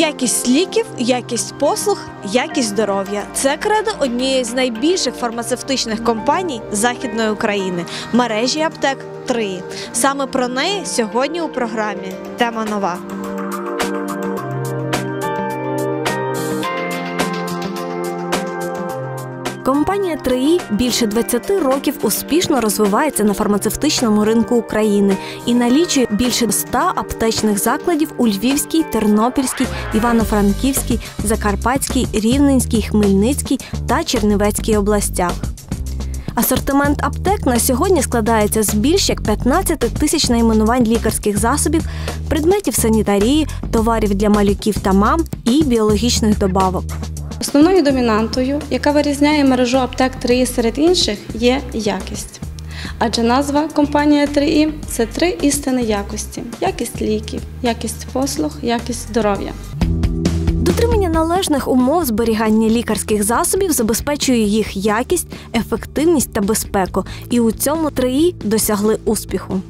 Якість ліків, якість послуг, якість здоров'я це кредо однієї з найбільших фармацевтичних компаній Західної України мережі аптек 3. Саме про неї сьогодні у програмі. Тема нова. Компанія 3І більше 20 років успішно розвивається на фармацевтичному ринку України і налічує більше 100 аптечних закладів у Львівській, Тернопільській, Івано-Франківській, Закарпатській, Рівненській, Хмельницькій та Чернівецькій областях. Асортимент аптек на сьогодні складається з більш як 15 тисяч найменувань лікарських засобів, предметів санітарії, товарів для малюків та мам і біологічних добавок. Основною домінантою, яка вирізняє мережу аптек 3І серед інших, є якість. Адже назва компанія 3І – це три істини якості: якість ліків, якість послуг, якість здоров'я. Дотримання належних умов зберігання лікарських засобів забезпечує їх якість, ефективність та безпеку, і у цьому 3І досягли успіху.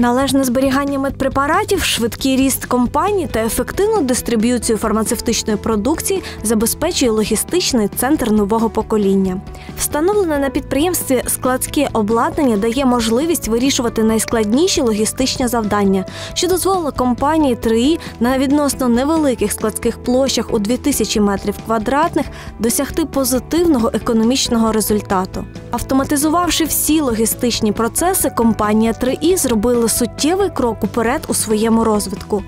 Належне зберігання медпрепаратів, швидкий ріст компаній та ефективну дистриб'юцію фармацевтичної продукції забезпечує логістичний центр нового покоління. Встановлене на підприємстві складське обладнання дає можливість вирішувати найскладніші логістичні завдання, що дозволило компанії 3І на відносно невеликих складських площах у 2000 метрів квадратних досягти позитивного економічного результату. Автоматизувавши всі логістичні процеси, компанія 3І зробила суттєвий крок уперед у своєму розвитку.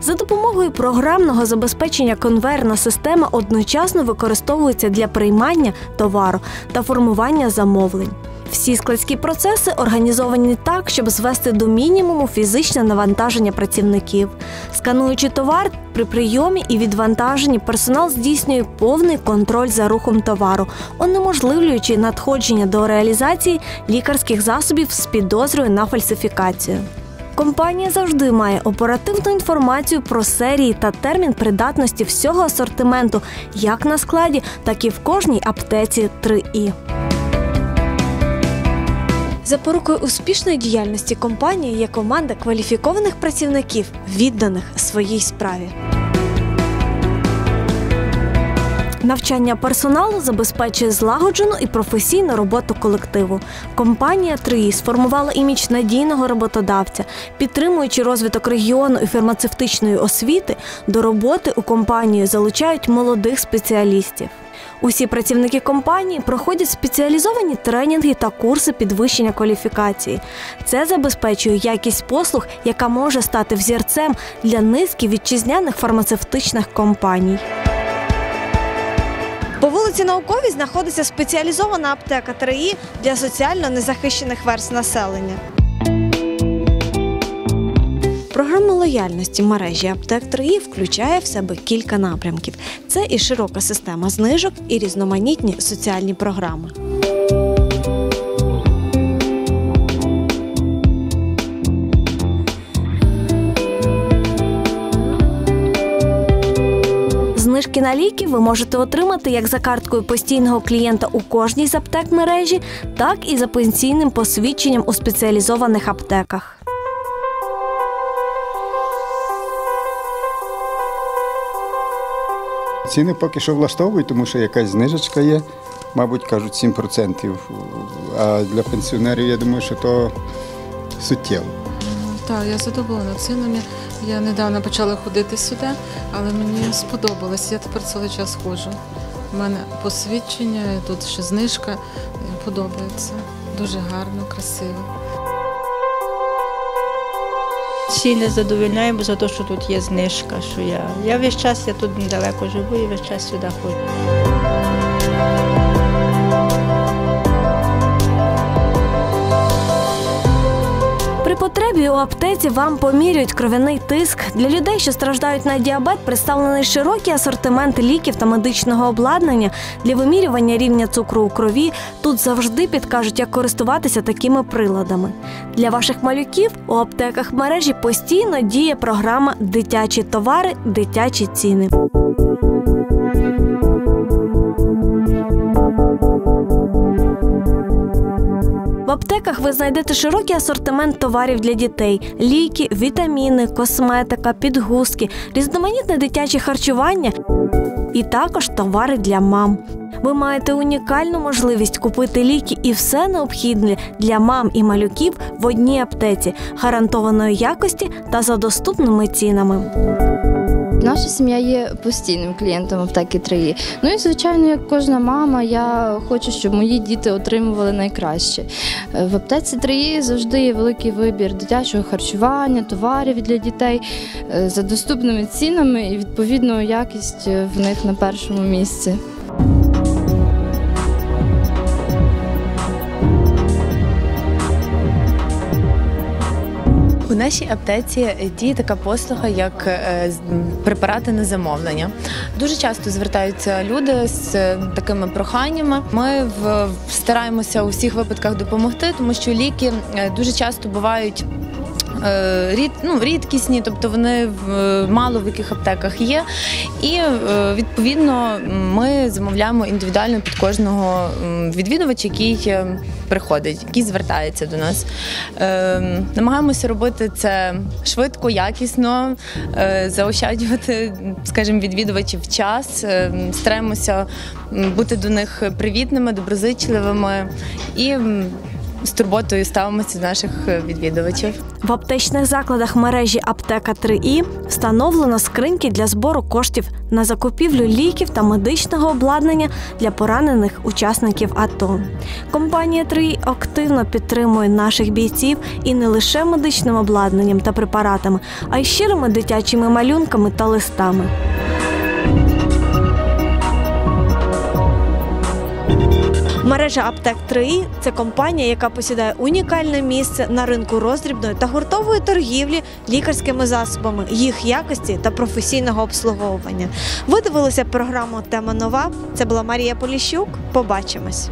За допомогою програмного забезпечення конвейерна система одночасно використовується для приймання товару та формування замовлень. Всі складські процеси організовані так, щоб звести до мінімуму фізичне навантаження працівників. Скануючи товар при прийомі і відвантаженні, персонал здійснює повний контроль за рухом товару, унеможливлюючи надходження до реалізації лікарських засобів з підозрою на фальсифікацію. Компанія завжди має оперативну інформацію про серії та термін придатності всього асортименту як на складі, так і в кожній аптеці 3І. Запорукою успішної діяльності компанії є команда кваліфікованих працівників, відданих своїй справі. Навчання персоналу забезпечує злагоджену і професійну роботу колективу. Компанія 3 сформувала імідж надійного роботодавця, підтримуючи розвиток регіону і фармацевтичної освіти, до роботи у компанію залучають молодих спеціалістів. Усі працівники компанії проходять спеціалізовані тренінги та курси підвищення кваліфікації. Це забезпечує якість послуг, яка може стати взірцем для низки вітчизняних фармацевтичних компаній. По вулиці Науковій знаходиться спеціалізована аптека 3І для соціально незахищених верст населення. Програма лояльності мережі аптек 3І включає в себе кілька напрямків. Це і широка система знижок, і різноманітні соціальні програми. Знижки на ліки ви можете отримати як за карткою постійного клієнта у кожній з аптек мережі, так і за пенсійним посвідченням у спеціалізованих аптеках. Ціни поки що влаштовують, тому що якась знижечка є, мабуть, кажуть 7%. А для пенсіонерів я думаю, що то суттєво. Так, я задоволена цінами. Я недавно почала ходити сюди, але мені сподобалось. Я тепер цілий час ходжу. У мене посвідчення, тут ще знижка. Подобається. Дуже гарно, красиво. Ціни задовольняємо за те, що тут є знижка. Що я, я весь час я тут недалеко живу і весь час сюди ходжу. У аптеці вам поміряють кров'яний тиск. Для людей, що страждають на діабет, представлений широкий асортимент ліків та медичного обладнання для вимірювання рівня цукру у крові. Тут завжди підкажуть, як користуватися такими приладами. Для ваших малюків у аптеках мережі постійно діє програма Дитячі товари, дитячі ціни. Аптеках ви знайдете широкий асортимент товарів для дітей: ліки, вітаміни, косметика, підгузки, різноманітне дитяче харчування і також товари для мам. Ви маєте унікальну можливість купити ліки і все необхідне для мам і малюків в одній аптеці гарантованої якості та за доступними цінами. Наша сім'я є постійним клієнтом аптеки 3 Ну і звичайно, як кожна мама, я хочу, щоб мої діти отримували найкраще. Е, В аптеці 3 завжди є великий вибір дитячого харчування, товарів для дітей е, за доступними цінами і відповідною якість е, в них на першому місці. У нашій аптеці діє така послуга, як е, препарати на замовлення. Дуже часто звертаються люди з е, такими проханнями. Ми стараємося у всіх випадках допомогти, тому що ліки е, дуже часто бувають. Е, Рід, ну, рідкісні, тобто вони в мало в яких аптеках є. І е, відповідно ми замовляємо індивідуально під кожного відвідувача, який е, приходить, який звертається до нас. Намагаємося робити це швидко, якісно, заощаджувати, скажімо, відвідувачів час. Стараємося бути до них привітними, доброзичливими і з турботою ставимося до наших е, відвідувачів. В аптечних закладах мережі Аптека 3І встановлено скриньки для збору коштів на закупівлю ліків та медичного обладнання для поранених учасників АТО. Компанія 3І активно підтримує наших бійців і не лише медичним обладнанням та препаратами, а й щирими дитячими малюнками та листами. Мережа аптек 3 це компанія, яка посідає унікальне місце на ринку роздрібної та гуртової торгівлі лікарськими засобами, їх якості та професійного обслуговування. Ви дивилися програму Тема нова. Це була Марія Поліщук. Побачимось.